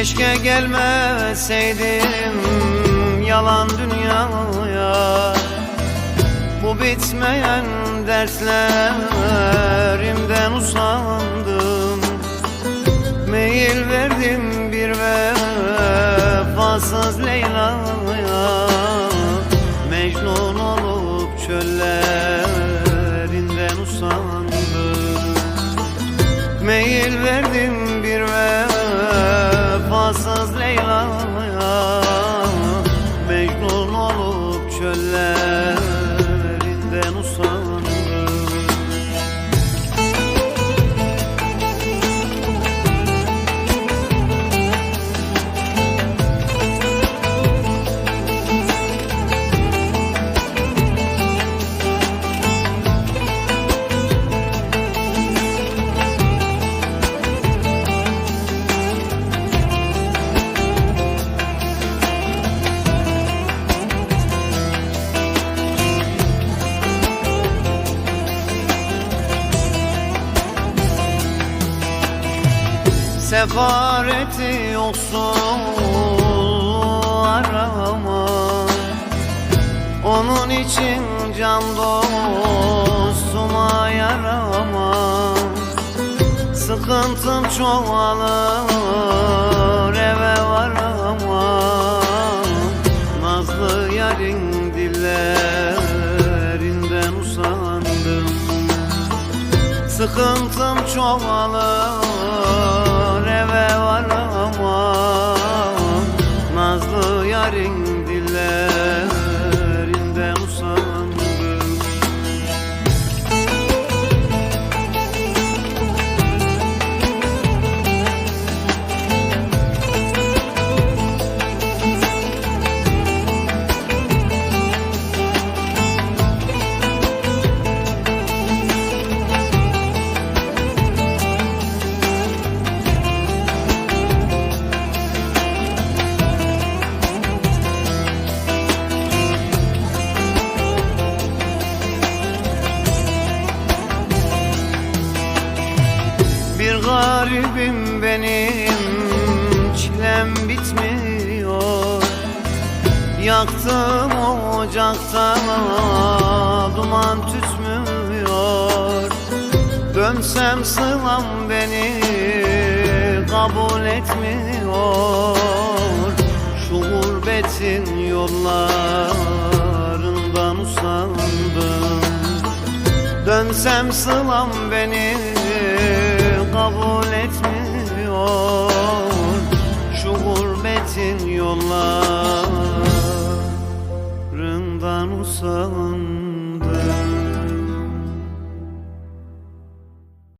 Keşke gelmeseydim yalan dünyaya. Bu bitmeyen dertlerimden usandım Meyil verdim bir vefasız Leyla'ya Sefareti yoksul arama. Onun için can dostuma yarama. Sıkıntım çoğalır eve varamam Nazlı yarın dillerinden usandım Sıkıntım çoğalır eve varamam Nazlı yarın garibim benim çilem bitmiyor. Yaktım ocakta duman tütmüyor. Dönsem sılam beni kabul etmiyor. Şu gurbetin yollarından usandım. Dönsem sılam beni kabul etmiyor Şu gurbetin yollarından usandım